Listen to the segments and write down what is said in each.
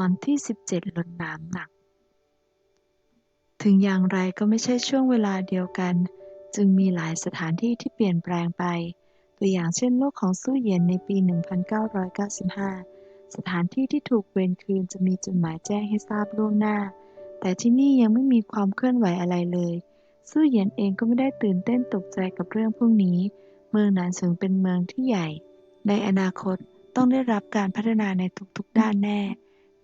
อนที่ 17ลดน้ำหนัก ถึงอย่างไรก็ไม่ใช่ช่วงเวลาเดียวกัน จึงมีหลายสถานที่ที่เปลี่ยนแปลงไป ตัวอย่างเช่นโลกของสู้เยียนในปี 1995 สถานที่ที่ถูกเวนคืนจะมีจดหมายแจ้งให้ทราบล่วงหน้า แต่ที่นี่ยังไม่มีความเคลื่อนไหวอะไรเลย สู้เยียนเองก็ไม่ได้ตื่นเต้นตกใจกับเรื่องพวกนี้ เมืองนานสึงเป็นเมืองที่ใหญ่ ในอนาคตต้องได้รับการพัฒนาในทุกๆด้านแน่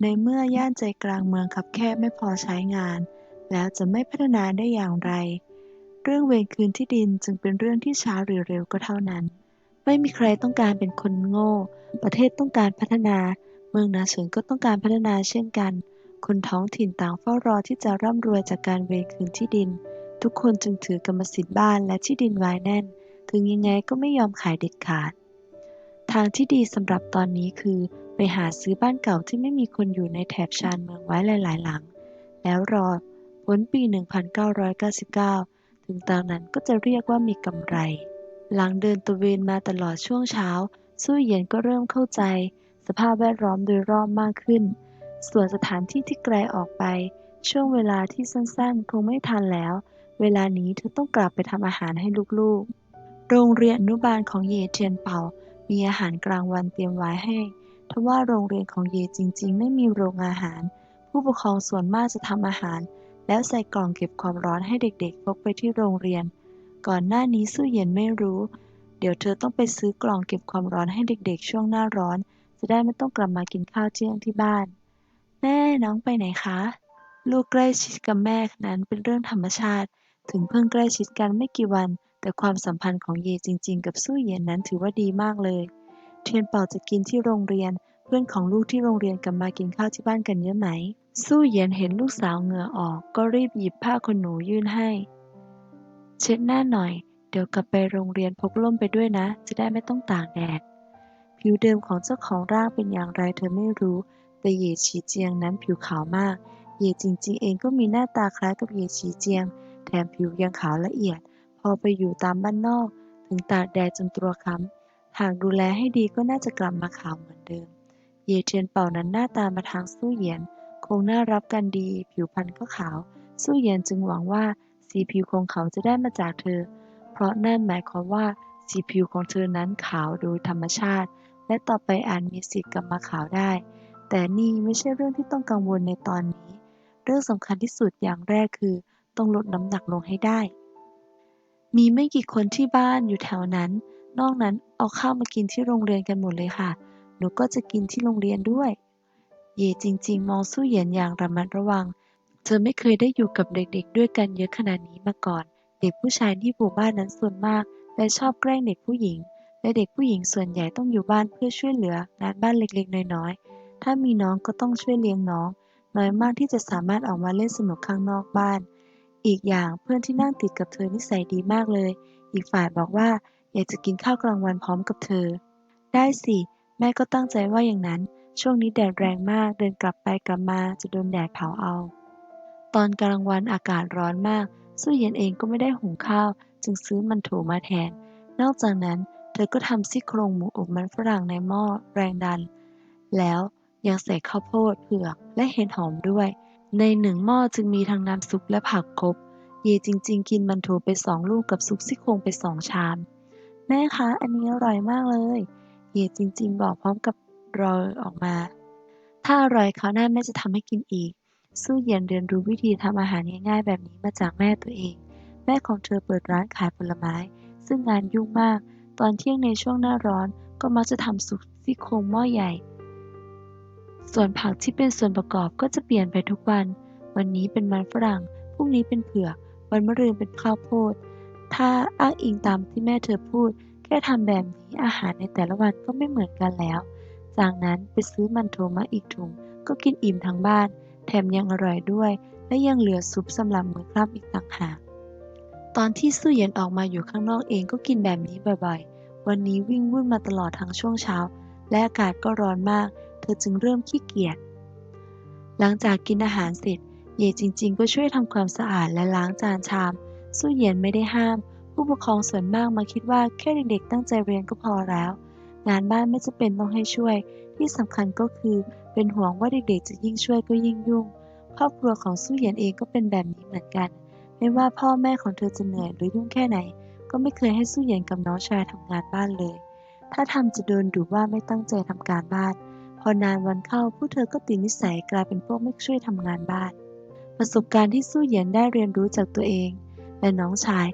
ในเมื่อย่านใจกลางเมืองคับแคบไม่พอใช้งาน แล้วจะไม่พัฒนาได้อย่างไร เรื่องเวรคืนที่ดินจึงเป็นเรื่องที่ช้าหรือเร็วก็เท่านั้น ไม่มีใครต้องการเป็นคนโง่ ประเทศต้องการพัฒนา เมืองนาเฉิงก็ต้องการพัฒนาเช่นกัน คนท้องถิ่นต่างเฝ้ารอที่จะร่ำรวยจากการเวรคืนที่ดิน ทุกคนจึงถือกรรมสิทธิ์บ้านและที่ดินไว้แน่น ถึงยังไงก็ไม่ยอมขายเด็ดขาด ทางที่ดีสำหรับตอนนี้คือ ไปหาซื้อบ้านเก่าที่ไม่มีคนอยู่ในแถบชานเมืองไว้หลายๆ หลัง แล้วรอพ้นปี 1999 ถึงตอนนั้นก็จะเรียกว่ามีกำไร หลังเดินตะเวนมาตลอดช่วงเช้าสู้เยียนก็เริ่มเข้าใจ สภาพแวดล้อมโดยรอบมากขึ้น ส่วนสถานที่ที่ไกลออกไป ช่วงเวลาที่สั้นๆ คงไม่ทันแล้ว เวลานี้เธอต้องกลับไปทำอาหารให้ลูกๆ โรงเรียนอนุบาลของเยเทียนเป่า มีอาหารกลางวันเตรียมไว้ให้ ทว่าโรงเรียนของเยจริง ๆ ไม่มีโรงอาหาร ผู้ปกครองส่วนมากจะทำอาหาร แล้วใส่กล่องเก็บความร้อนให้เด็กๆพกไปที่โรงเรียน ก่อนหน้านี้สู้เย็นไม่รู้ เดี๋ยวเธอต้องไปซื้อกล่องเก็บความร้อนให้เด็กๆ ช่วงหน้าร้อน จะได้ไม่ต้องกลับมากินข้าวเที่ยงที่บ้าน แม่น้องไปไหนคะ ลูกใกล้ชิดกับแม่นั้นเป็นเรื่องธรรมชาติ ถึงเพิ่งใกล้ชิดกันไม่กี่วัน แต่ความสัมพันธ์ของเยจริง ๆ กับสู้เย็นนั้นถือว่าดีมากเลย เทียนเป่าจะกินที่โรงเรียน เพื่อนของลูกที่โรงเรียนกลับมากินข้าวที่บ้านกันเยอะไหม สู้เย็นเห็นลูกสาวเหงื่อออก ก็รีบหยิบผ้าขนหนูยื่นให้ เช็ดหน้าหน่อย เดี๋ยวกลับไปโรงเรียนพกร่มไปด้วยนะ จะได้ไม่ต้องตากแดด ผิวเดิมของเจ้าของร่างเป็นอย่างไรเธอไม่รู้ แต่เย่ฉีเจียงนั้นผิวขาวมากเย่จริงๆ เองก็มีหน้าตาคล้ายกับเย่ฉีเจียง แถมผิวยังขาวละเอียด พอไปอยู่ตามบ้านนอก ถึงตากแดดจนตัวค้ำ หากดูแลให้ดีก็น่าจะกลับมาขาวเหมือนเดิม เยเทียนเป่านั้นหน้าตามาทางสู้เหยียน คงน่ารับกันดี ผิวพรรณก็ขาว สู้เหยียนจึงหวังว่าสีผิวของเขาจะได้มาจากเธอ เพราะนั่นหมายความว่าสีผิวของเธอนั้นขาวโดยธรรมชาติ และต่อไปอาจมีสิทธิ์กลับมาขาวได้ แต่นี่ไม่ใช่เรื่องที่ต้องกังวลในตอนนี้ เรื่องสำคัญที่สุดอย่างแรกคือ ต้องลดน้ำหนักลงให้ได้ มีไม่กี่คนที่บ้านอยู่แถวนั้น นอกนั้นเอาข้าวมากินที่โรงเรียนกันหมดเลยค่ะ หนูก็จะกินที่โรงเรียนด้วย เย่จริง ๆ มองสู้เหยียนอย่างระมัดระวัง เธอไม่เคยได้อยู่กับเด็กๆ ด้วยกันเยอะขนาดนี้มาก่อน เด็กผู้ชายที่หมู่บ้านนั้นส่วนมาก และชอบแกล้งเด็กผู้หญิง และเด็กผู้หญิงส่วนใหญ่ต้องอยู่บ้านเพื่อช่วยเหลืองานบ้านเล็กๆ น้อยๆ ถ้ามีน้องก็ต้องช่วยเลี้ยงน้อง น้อยมากที่จะสามารถออกมาเล่นสนุกข้างนอกบ้าน อีกอย่างเพื่อนที่นั่งติดกับเธอนิสัยดีมากเลย อีกฝ่ายบอกว่า อยากจะกินข้าวกลางวันพร้อมกับเธอ ได้สิ แม่ก็ตั้งใจว่าอย่างนั้น ช่วงนี้แดดแรงมาก เดินกลับไปกลับมาจะโดนแดดเผาเอา ตอนกลางวันอากาศร้อนมาก สู้เย็นเองก็ไม่ได้หุงข้าว จึงซื้อมันโถมาแทน นอกจากนั้น เธอก็ทำซี่โครงหมูอบมันฝรั่งในหม้อแรงดัน แล้วยังใส่ข้าวโพดเผือกและเห็ดหอมด้วย ในหนึ่งหม้อจึงมีทั้งน้ำซุปและผักครบ เยจริง ๆ กินมันโถไปสองลูกกับซุปซี่โครงไปสองชาม แม่คะ อันนี้อร่อยมากเลย เยจริง ๆ บอกพร้อมกับรอยออกมา ถ้าอร่อยคราวหน้าแม่จะทำให้กินอีก สู้เย็นเรียนรู้วิธีทำอาหารง่ายๆแบบนี้มาจากแม่ตัวเอง แม่ของเธอเปิดร้านขายผลไม้ ซึ่งงานยุ่งมาก ตอนเที่ยงในช่วงหน้าร้อน ก็มักจะทำซุปซี่โครงหม้อใหญ่ ส่วนผักที่เป็นส่วนประกอบก็จะเปลี่ยนไปทุกวัน วันนี้เป็นมันฝรั่งพรุ่งนี้เป็นเผือกวันมะรืนเป็นข้าวโพด ถ้าอ้างอิงตามที่แม่เธอพูด แค่ทำแบบนี้อาหารในแต่ละวันก็ไม่เหมือนกันแล้ว จากนั้นไปซื้อมันโถมาอีกถุง ก็กินอิ่มทั้งบ้าน แถมยังอร่อยด้วย และยังเหลือซุปสำหรับมือค่ำอีกต่างหาก ตอนที่สู้เย็นออกมาอยู่ข้างนอกเองก็กินแบบนี้บ่อยๆ วันนี้วิ่งวุ่นมาตลอดทั้งช่วงเช้า และอากาศก็ร้อนมาก เธอจึงเริ่มขี้เกียจ หลังจากกินอาหารเสร็จ เย่จริง ๆ ก็ช่วยทำความสะอาดและล้างจานชาม สู้เย็นไม่ได้ห้าม ผู้ปกครองส่วนมากมาคิดว่าแค่เด็กๆตั้งใจเรียนก็พอแล้ว งานบ้านไม่จะเป็นต้องให้ช่วย ที่สำคัญก็คือเป็นห่วงว่าเด็กๆจะยิ่งช่วยก็ยิ่งยุ่ง ครอบครัวของสู้เหยียนเองก็เป็นแบบนี้เหมือนกัน ไม่ว่าพ่อแม่ของเธอจะเหนื่อยหรือยุ่งแค่ไหน ก็ไม่เคยให้สู้เหยียนกับน้องชายทำงานบ้านเลย ถ้าทำจะโดนดุว่าไม่ตั้งใจทำการบ้าน พอนานวันเข้าพวกเธอก็ติดนิสัยกลายเป็นพวกไม่ช่วยทำงานบ้านประสบการณ์ที่สู้เหยียนได้เรียนรู้จากตัวเอง และน้องชาย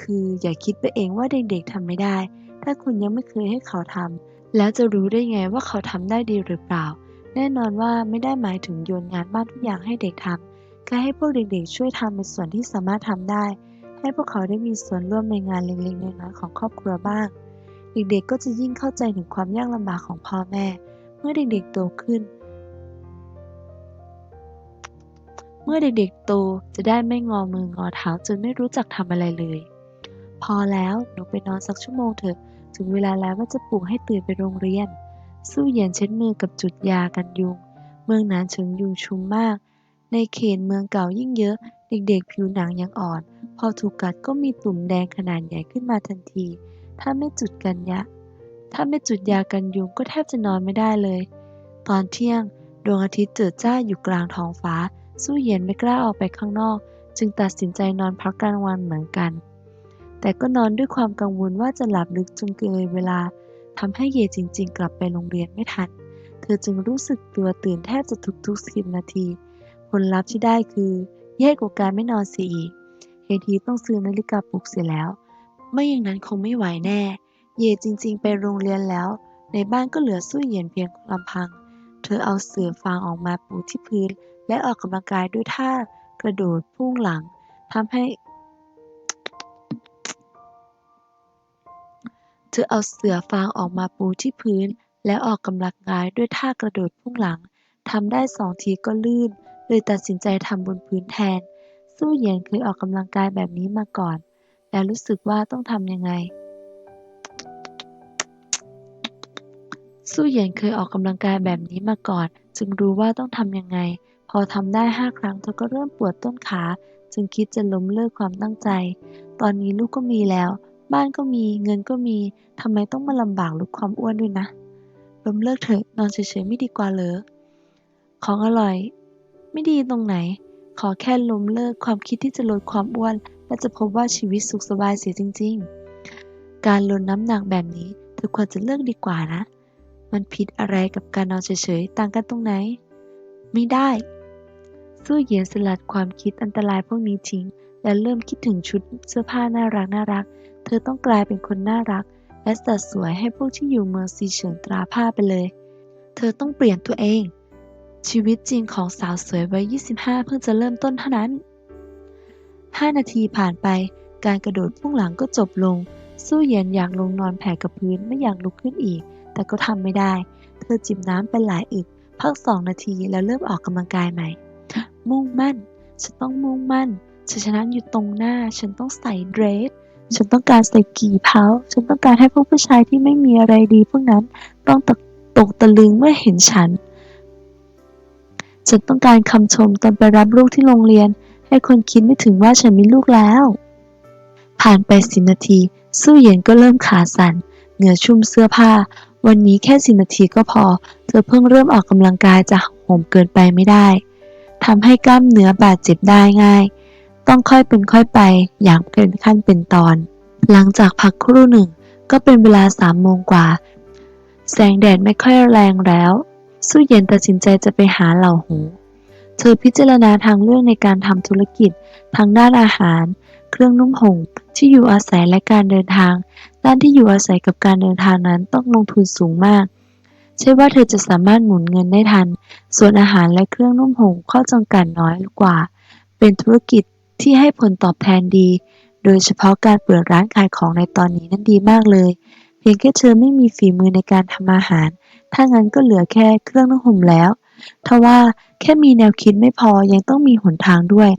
คืออย่าคิดไปเองว่าเด็กๆทำไม่ได้ ถ้าคุณยังไม่เคยให้เขาทำแล้วจะรู้ได้ไงว่าเขาทำได้ดีหรือเปล่า แน่นอนว่าไม่ได้หมายถึงโยนงานบ้านทุกอย่างให้เด็กทำแค่ให้พวกเด็กๆ ช่วยทำในส่วนที่สามารถทำได้ ให้พวกเขาได้มีส่วนร่วมในงานเล็กๆน้อยๆของครอบครัวบ้าง เด็กๆก็จะยิ่งเข้าใจถึงความยากลำบากของพ่อแม่ เมื่อเด็กๆโตขึ้น มื่อเด็กๆโตจะได้ไม่งอมืองอเท้าจนไม่รู้จักทำอะไรเลย พอแล้วหนูไปนอนสักชั่วโมงเถอะ ถึงเวลาแล้วว่าจะปลุกให้ตื่นไปโรงเรียน สู้เหยียนเช็ดมือกับจุดยากันยุง เมืองหนานเฉิงยุงชุมมาก ในเขตเมืองเก่ายิ่งเยอะ เด็กๆผิวหนังยังอ่อน พอถูกกัดก็มีตุ่มแดงขนาดใหญ่ขึ้นมาทันที ถ้าไม่จุดกันยะ ถ้าไม่จุดยากันยุงก็แทบจะนอนไม่ได้เลย ตอนเที่ยงดวงอาทิตย์เจิดจ้าอยู่กลางท้องฟ้า สู้เยียนไม่กล้าออกไปข้างนอก จึงตัดสินใจนอนพักกลางวันเหมือนกัน แต่ก็นอนด้วยความกังวลว่าจะหลับลึกจนเกินเวลาทำให้เย่จริง ๆ กลับไปโรงเรียนไม่ทัน เธอจึงรู้สึกตัวตื่นแทบจะทุกๆสิบนาที ผลลัพธ์ที่ได้คือแย่กว่าการไม่นอนเสียอีกเฮทีต้องซื้อนาฬิกาปลุกเสียแล้ว ไม่อย่างนั้นคงไม่ไหวแน่ เย่จริง ๆ ไปโรงเรียนแล้ว ในบ้านก็เหลือสู้เยียนเพียงลำพัง เธอเอาเสื่อฟางออกมาปูที่พื้น และออกกำลังกายด้วยท่ากระโดดพุ่งหลังทำให้เธอเอาเสือฟางออกมาปูที่พื้น และออกกำลังกายด้วยท่ากระโดดพุ่งหลังทำได้สองทีก็ลื่น เลยตัดสินใจทำบนพื้นแทน สู้เหยียนเคยออกกำลังกายแบบนี้มาก่อน และรู้สึกว่าต้องทำยังไง สู้เหยียนเคยออกกำลังกายแบบนี้มาก่อน จึงรู้ว่าต้องทำยังไง พอทำได้ห้าครั้งเธอก็เริ่มปวดต้นขา จึงคิดจะล้มเลิกความตั้งใจ ตอนนี้ลูกก็มีแล้ว บ้านก็มี เงินก็มีทำไมต้องมาลำบากลดความอ้วนด้วยนะ ล้มเลิกเถอะนอนเฉยๆไม่ดีกว่าเหรอ ของอร่อย ไม่ดีตรงไหน ขอแค่ล้มเลิกความคิดที่จะลดความอ้วน และจะพบว่าชีวิตสุขสบายเสียจริง ๆ การลดน้ำหนักแบบนี้เธอควรจะเลิกดีกว่านะ มันผิดอะไรกับการนอนเฉยๆ ต่างกันตรงไหน ไม่ได้ สู้เหยียนสลัดความคิดอันตรายพวกนี้ทิ้ง และเริ่มคิดถึงชุดเสื้อผ้าน่ารักน่ารัก เธอต้องกลายเป็นคนน่ารัก และสัดสวยให้พวกที่อยู่เมืองซีเฉิงตราผ้าไปเลย เธอต้องเปลี่ยนตัวเอง ชีวิตจริงของสาวสวยวัย 25 เพิ่งจะเริ่มต้นเท่านั้น 5 นาทีผ่านไป การกระโดดพุ่งหลังก็จบลง สู้เหยียนอยากลงนอนแผ่กับพื้นไม่อยากลุกขึ้นอีก แต่ก็ทำไม่ได้ เธอจิบน้ำไปหลายอึกพักสองนาทีแล้วเริ่มออกกำลังกายใหม่ มุ่งมั่น ฉันต้องมุ่งมั่นชัยชนะอยู่ตรงหน้า ฉันต้องใส่เดรส ฉันต้องการใส่กี่เท้า ฉันต้องการให้พวกผู้ชายที่ไม่มีอะไรดีพวกนั้นต้องตกตกตะลึงเมื่อเห็นฉัน ฉันต้องการคำชมตอนไปรับลูกที่โรงเรียน ให้คนคิดไม่ถึงว่าฉันมีลูกแล้ว ผ่านไปสินาที สู้เหยียนก็เริ่มขาสั่น เหงื่อชุ่มเสื้อผ้า วันนี้แค่สินาทีก็พอ เธอเพิ่งเริ่มออกกำลังกายจะหักโหมเกินไปไม่ได้ำให้กล้ามเนื้อบาดเจ็บได้ง่าย ต้องค่อยเป็นค่อยไปอย่างเป็นขั้นเป็นตอน หลังจากพักครู่หนึ่งก็เป็นเวลาสามโมงกว่า แสงแดดไม่ค่อยแรงแล้ว สู้เย็นตัดสินใจจะไปหาเหล่าหู เธอพิจารณาทางเลือกในการทำธุรกิจทางด้านอาหาร เครื่องนุ่มห่มที่อยู่อาศัยและการเดินทาง ด้านที่อยู่อาศัยกับการเดินทางนั้นต้องลงทุนสูงมาก ใช่ว่าเธอจะสามารถหมุนเงินได้ทัน ส่วนอาหารและเครื่องนุ่มห่มข้อจำกัดน้อยกว่า เป็นธุรกิจที่ให้ผลตอบแทนดี โดยเฉพาะการเปิดร้านขายของในตอนนี้นั้นดีมากเลย เพียงแค่เธอไม่มีฝีมือในการทำอาหาร ถ้างั้นก็เหลือแค่เครื่องนุ่มห่มแล้วทว่าแค่มีแนวคิดไม่พอยังต้องมีหนทางด้วย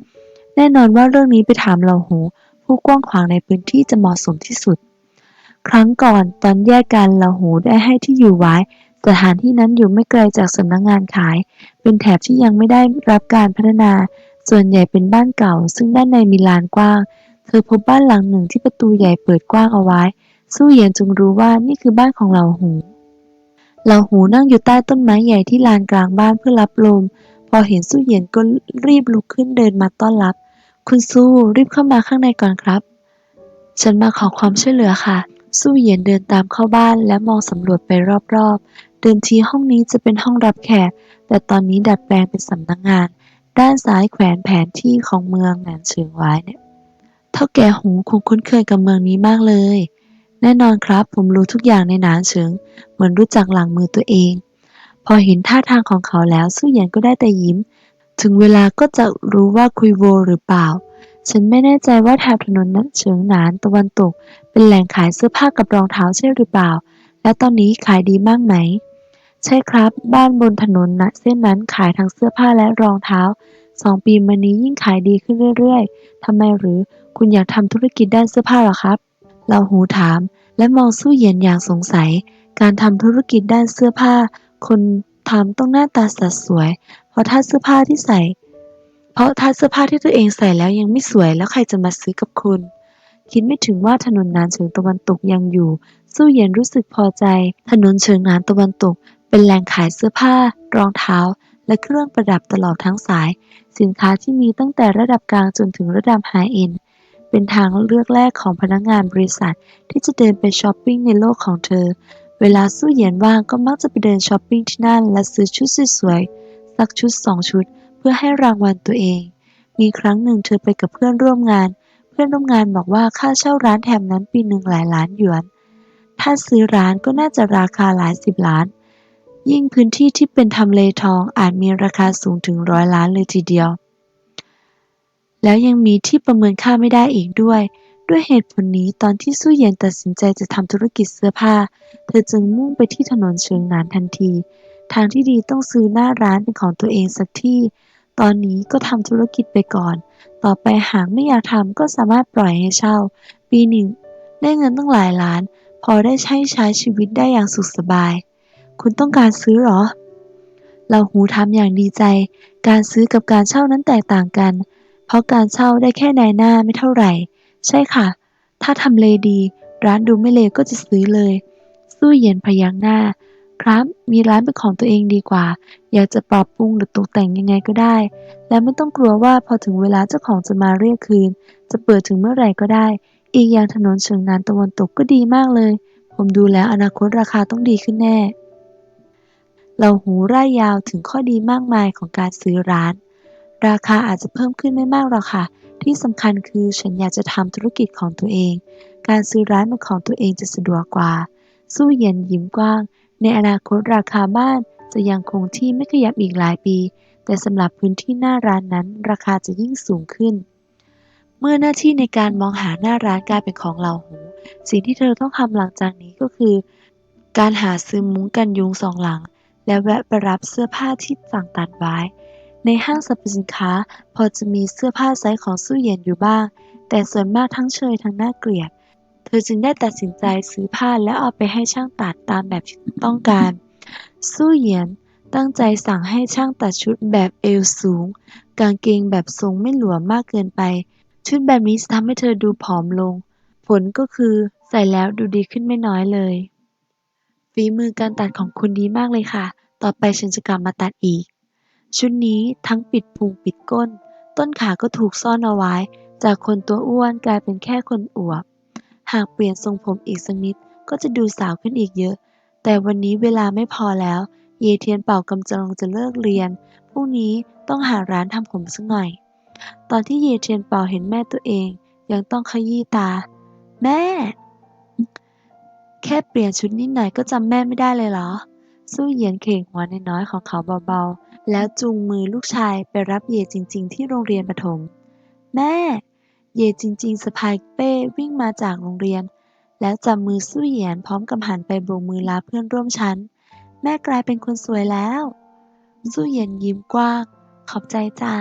แน่นอนว่าเรื่องนี้ไปถามเหลาหู ผู้กว้างขวางในพื้นที่จะเหมาะสมที่สุด ครั้งก่อนตอนแยกกันเหลาหูได้ให้ที่อยู่ไว้ สถานที่นั้นอยู่ไม่ไกลจากสำนักงงานขาย เป็นแถบที่ยังไม่ได้รับการพัฒนา ส่วนใหญ่เป็นบ้านเก่า ซึ่งด้านในมีลานกว้าง เธอพบบ้านหลังหนึ่งที่ประตูใหญ่เปิดกว้างเอาไว้ สู้เหยียนจึงรู้ว่านี่คือบ้านของเหล่าหู เหล่าหูนั่งอยู่ใต้ต้นไม้ใหญ่ที่ลานกลางบ้านเพื่อรับลม พอเห็นสู้เหยียนก็รีบลุกขึ้นเดินมาต้อนรับ คุณสู้รีบเข้ามาข้างในก่อนครับ ฉันมาขอความช่วยเหลือค่ะสู้เหยียนเดินตามเข้าบ้านและมองสำรวจไปรอบๆ เดิมทีห้องนี้จะเป็นห้องรับแขก แต่ตอนนี้ดัดแปลงเป็นสำนักงาน ด้านซ้ายแขวนแผนที่ของเมืองหนานเฉิงไว้เนี่ยเท่าแก่หูคงคุ้นเคยกับเมืองนี้มากเลย แน่นอนครับ ผมรู้ทุกอย่างในหนานเฉิง เหมือนรู้จักหลังมือตัวเอง พอเห็นท่าทางของเขาแล้วสู้หยียนก็ได้แต่ยิ้ม ถึงเวลาก็จะรู้ว่าคุยโวหรือเปล่า ฉันไม่แน่ใจว่าแถบถนนนั้นเฉิงหนานตะวันตก เป็นแหล่งขายเสื้อผ้ากับรองเท้าใช่หรือเปล่า และตอนนี้ขายดีมากไหม ใช่ครับ บ้านบนถนนนะเส้นนั้นขายทั้งเสื้อผ้าและรองเท้า สองปีมานี้ยิ่งขายดีขึ้นเรื่อยๆ ทำไมหรือคุณอยากทำธุรกิจด้านเสื้อผ้าหรอครับ เราหูถาม และมองสู้เหยียนอย่างสงสัย การทำธุรกิจด้านเสื้อผ้า คนทำต้องหน้าตาสัดสวย เพราะถ้าเสื้อผ้าที่ใส่ เพราะถ้าเสื้อผ้าที่ตัวเองใส่แล้วยังไม่สวยแล้วใครจะมาซื้อกับคุณ คิดไม่ถึงว่าถนนนานเฉิงตะวันตกยังอยู่ สู้เหยียนรู้สึกพอใจ ถนนเฉิงนานตะวันตก เป็นแหล่งขายเสื้อผ้า รองเท้า และเครื่องประดับตลอดทั้งสาย สินค้าที่มีตั้งแต่ระดับกลางจนถึงระดับไฮเอ็นด์เป็นทางเลือกแรกของพนักงานบริษัท ที่จะเดินไปช้อปปิ้งในโลกของเธอ เวลาสู้เหยียนว่างก็มักจะไปเดินช้อปปิ้งที่นั่น และซื้อชุดสวยๆสักชุดสองชุด เพื่อให้รางวัลตัวเอง มีครั้งหนึ่งเธอไปกับเพื่อนร่วมงาน เพื่อนร่วมงานบอกว่าค่าเช่าร้านแถมนั้นปีหนึ่งหลายล้านหยวน ถ้าซื้อร้านก็น่าจะราคาหลายสิบล้าน ยิ่งพื้นที่ที่เป็นทำเลทองอาจมีราคาสูงถึงร้อยล้านเลยทีเดียว แล้วยังมีที่ประเมินค่าไม่ได้อีกด้วย ด้วยเหตุผลนี้ตอนที่สู้เยียนตัดสินใจจะทำธุรกิจเสื้อผ้า เธอจึงมุ่งไปที่ถนนเชิงหนานทันที ทางที่ดีต้องซื้อหน้าร้านเป็นของตัวเองสักที่ ตอนนี้ก็ทำธุรกิจไปก่อน ต่อไปหากไม่อยากทำก็สามารถปล่อยให้เช่า ปีหนึ่งได้เงินตั้งหลายล้าน พอได้ใช้ใช้ชีวิตได้อย่างสุขสบาย คุณต้องการซื้อหรอ เราหูทำอย่างดีใจ การซื้อกับการเช่านั้นแตกต่างกัน เพราะการเช่าได้แค่นายหน้าไม่เท่าไหร่ ใช่ค่ะ ถ้าทำเลดี ร้านดูไม่เลวก็จะซื้อเลย สู้เยียนพยักหน้า ครับ มีร้านเป็นของตัวเองดีกว่า อยากจะปรับปรุงหรือตกแต่งยังไงก็ได้ และไม่ต้องกลัวว่าพอถึงเวลาเจ้าของจะมาเรียกคืน จะเปิดถึงเมื่อไหร่ก็ได้ อีกอย่างถนนเชิงนานตะวันตกก็ดีมากเลยผมดูแล้วอนาคตราคาต้องดีขึ้นแน่ เราหูร่ายยาวถึงข้อดีมากมายของการซื้อร้าน ราคาอาจจะเพิ่มขึ้นไม่มากหรอกค่ะ ที่สำคัญคือฉันอยากจะทำธุรกิจของตัวเอง การซื้อร้านเป็นของตัวเองจะสะดวกกว่า สู้เยียนยิ้มกว้าง ในอนาคตราคาบ้านจะยังคงที่ไม่ขยับอีกหลายปี แต่สำหรับพื้นที่หน้าร้านนั้น ราคาจะยิ่งสูงขึ้น เมื่อหน้าที่ในการมองหาหน้าร้านกลายเป็นของเราหู สิ่งที่เธอต้องทำหลังจากนี้ก็คือ การหาซื้อมุ้งกันยุงสองหลัง และแวะไปรับเสื้อผ้าที่สั่งตัดไว้ ในห้างสรรพสินค้าพอจะมีเสื้อผ้าไซส์ของสู้เหยียนอยู่บ้าง แต่ส่วนมากทั้งเชยทั้งน่าเกลียด เธอจึงได้ตัดสินใจซื้อผ้าแล้วเอาไปให้ช่างตัดตามแบบที่ต้องการ สู้เหยียนตั้งใจสั่งให้ช่างตัดชุดแบบเอวสูง กางเกงแบบทรงไม่หลวมมากเกินไป ชุดแบบนี้จะทำให้เธอดูผอมลง ผลก็คือใส่แล้วดูดีขึ้นไม่น้อยเลย ฝีมือการตัดของคุณดีมากเลยค่ะ ต่อไปฉันจะกลับมาตัดอีก ชุดนี้ทั้งปิดพุงปิดก้น ต้นขาก็ถูกซ่อนเอาไว้ จากคนตัวอ้วนกลายเป็นแค่คนอวบ หากเปลี่ยนทรงผมอีกสักนิดก็จะดูสาวขึ้นอีกเยอะ แต่วันนี้เวลาไม่พอแล้ว เยเทียนเป่ากำลังจะเลิกเรียน พรุ่งนี้ต้องหาร้านทำผมสักหน่อย ตอนที่เยเทียนเป่าเห็นแม่ตัวเอง ยังต้องขยี้ตา แม่ แค่เปลี่ยนชุดนิดหน่อยก็จำแม่ไม่ได้เลยเหรอ สู้เหยียนเข่งหัวน้อยๆของเขาเบาๆ แล้วจูงมือลูกชายไปรับเย่จริง ๆ ที่โรงเรียนประถม แม่ เย่จริง ๆสะพายเป้วิ่งมาจากโรงเรียน แล้วจับมือสู้เหยียนพร้อมกับหันไปโบกมือลาเพื่อนร่วมชั้น แม่กลายเป็นคนสวยแล้ว สู้เหยียนยิ้มกว้าง ขอบใจจ้า